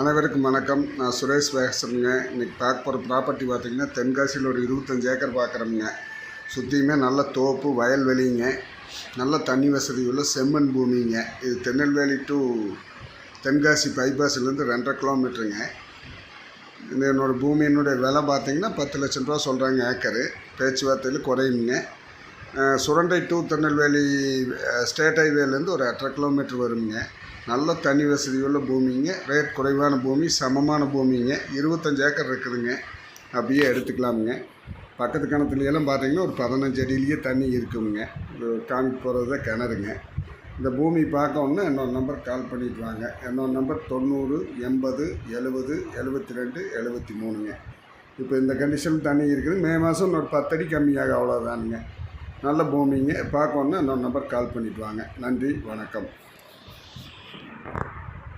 அனைவருக்கும் வணக்கம். நான் சுரேஷ் பேசுகிறேங்க இன்றைக்கி பார்க்க போகிற ப்ராப்பர்ட்டி பார்த்தீங்கன்னா தென்காசியில் ஒரு இருபத்தஞ்சு ஏக்கர் பார்க்குறோமுங்க சுற்றியுமே நல்ல தோப்பு வயல்வெளிங்க. நல்ல தண்ணி வசதி உள்ள செம்மண் பூமிங்க. இது திருநெல்வேலி டு தென்காசி பைபாஸ்லேருந்து ரெண்டரை கிலோமீட்டருங்க இந்த என்னோடய பூமியினுடைய விலை பார்த்திங்கன்னா பத்து லட்சம் ரூபா சொல்கிறாங்க ஏக்கரு. பேச்சுவார்த்தையில் குறையுங்க. சுரண்டை டு திருநெல்வேலி ஸ்டேட் ஹைவேலேருந்து ஒரு எட்டரை கிலோமீட்டர் வருங்க நல்ல தண்ணி வசதி உள்ள பூமிங்க. ரேட் குறைவான பூமி சமமான பூமிங்க. இருபத்தஞ்சு ஏக்கர் இருக்குதுங்க. அப்படியே எடுத்துக்கலாமுங்க. பக்கத்து கிணத்துலையெல்லாம் பார்த்தீங்கன்னா ஒரு பதினஞ்சு அடியிலேயே தண்ணி இருக்குங்க. காமிக்கு போகிறது தான் கிணறுங்க. இந்த பூமி பார்க்கணுன்னா என்னோட நம்பர் கால் பண்ணிட்டு வாங்க. என்னோட நம்பர் தொண்ணூறு எண்பது எழுபது எழுபத்தி ரெண்டு எழுபத்தி மூணுங்க. இப்போ இந்த கண்டிஷன் தண்ணி இருக்குது. மே மாதம் இன்னொரு பத்தடி கம்மியாக அவ்வளோதானுங்க நல்ல பூமிங்க பார்க்கணுன்னா இன்னொரு நம்பர் கால் பண்ணிவிட்டு வாங்க. நன்றி வணக்கம்.